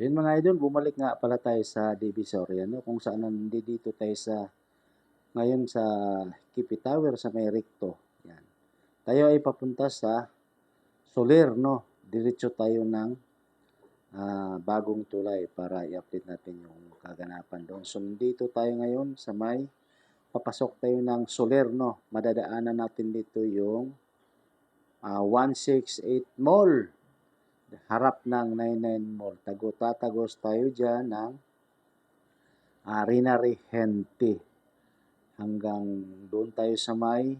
So yun mga idol, bumalik nga pala tayo sa Divisoria, no? kung saan nandito tayo sa ngayon sa Kipi Tower sa may Recto. Yan. Tayo ay papunta sa Soler, no? Diretso tayo ng ah, bagong tulay para i-update natin yung kaganapan doon. So nandito tayo ngayon sa may papasok tayo ng Soler, no? Madadaanan natin dito yung ah, 168 Mall harap ng 99 Mall. Tago, tatagos tayo dyan ng uh, Rina Regente. Hanggang doon tayo sa may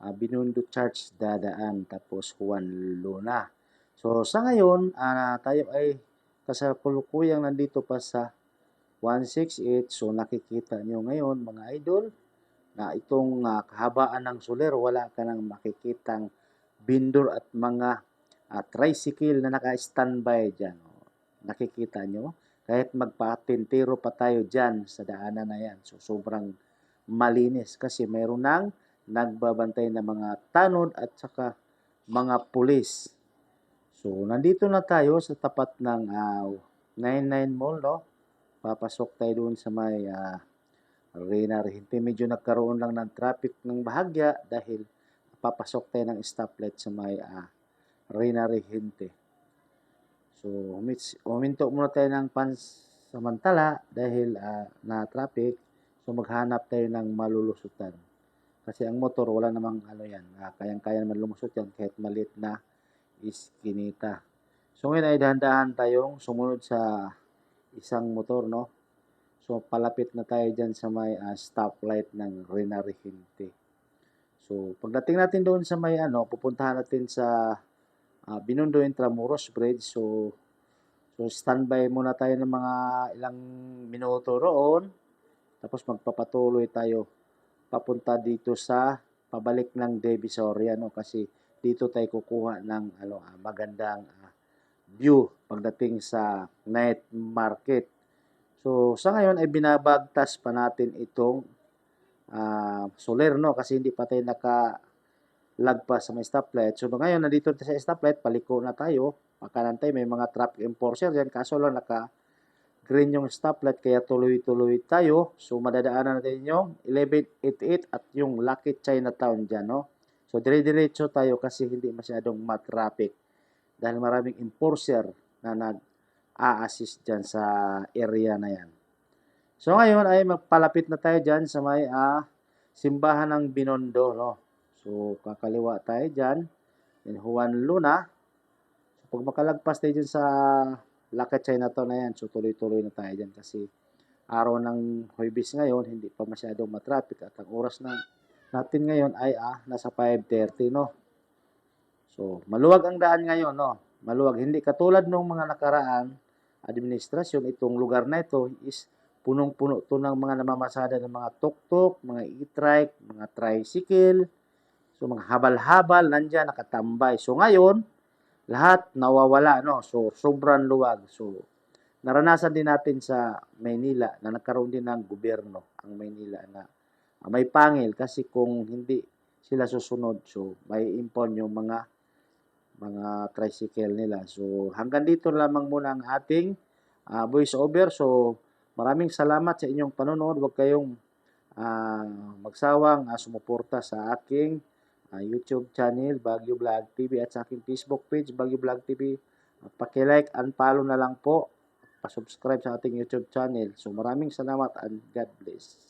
uh, Binundo Church dadaan. Tapos Juan Luna. So sa ngayon, ah, tayo ay kasalukuyang nandito pa sa 168. So nakikita nyo ngayon mga idol na itong ah, kahabaan ng soler, wala ka nang makikitang bindor at mga at tricycle na naka-standby dyan. O, nakikita nyo? Kahit magpatintero pa tayo dyan sa daanan na yan. So, sobrang malinis kasi mayroon nang nagbabantay na mga tanod at saka mga pulis. So, nandito na tayo sa tapat ng ah, 99 Mall, no? Papasok tayo doon sa may uh, Reyna Regente. Medyo nagkaroon lang ng traffic ng bahagya dahil papasok tayo ng stoplight sa may ah, Reyna Regente. So, huminto muna tayo ng pansamantala dahil ah, na traffic. So, maghanap tayo ng malulusutan. Kasi ang motor, wala namang ano yan. ah, kayang-kaya naman lumusot yan kahit maliit na iskinita. So, ngayon ay dahan-dahan tayong sumunod sa isang motor, no? So, palapit na tayo dyan sa may ah, stoplight ng Reyna Regente. So, pagdating natin doon sa may ano, pupuntahan natin sa uh, Binondo Intramuros Bridge. So, so standby muna tayo ng mga ilang minuto roon. Tapos magpapatuloy tayo papunta dito sa pabalik ng Divisoria no kasi dito tayo kukuha ng ano ah, magandang ah, view pagdating sa night market. So sa ngayon ay binabagtas pa natin itong ah, soler no kasi hindi pa tayo naka lagpas sa may stoplight. So ngayon, nandito tayo sa stoplight, paliko na tayo. Makanantay, may mga traffic enforcer dyan. Kaso lang naka green yung stoplight, kaya tuloy-tuloy tayo. So madadaanan natin yung 1188 at yung Lucky Chinatown dyan, no? So dire-diretso tayo kasi hindi masyadong matraffic. Dahil maraming enforcer na nag-a-assist dyan sa area na yan. So ngayon ay magpalapit na tayo dyan sa may ah, simbahan ng Binondo, no? So, kakaliwa tayo dyan. Then, Juan Luna. So, pag makalagpas tayo dyan sa Laka Chinatown na yan, so tuloy-tuloy na tayo dyan kasi araw ng Huwebes ngayon, hindi pa masyadong matraffic at ang oras na natin ngayon ay ah, nasa 5.30, no? So, maluwag ang daan ngayon, no? Maluwag. Hindi katulad nung mga nakaraan administrasyon, itong lugar na ito is punong-puno to ng mga namamasada ng mga tuk-tuk, mga e-trike, mga tricycle, So mga habal-habal nandiyan nakatambay. So ngayon, lahat nawawala no. So sobrang luwag. So naranasan din natin sa Maynila na nagkaroon din ng gobyerno ang Maynila na may pangil kasi kung hindi sila susunod so may impon yung mga mga tricycle nila. So hanggang dito lamang muna ang ating uh, voice over. So maraming salamat sa inyong panonood. Huwag kayong uh, magsawang uh, sumuporta sa aking uh, YouTube channel, Bagyo Vlog TV at sa aking Facebook page, Bagyo Vlog TV. Uh, paki-like and follow na lang po. Pa-subscribe sa ating YouTube channel. So maraming salamat and God bless.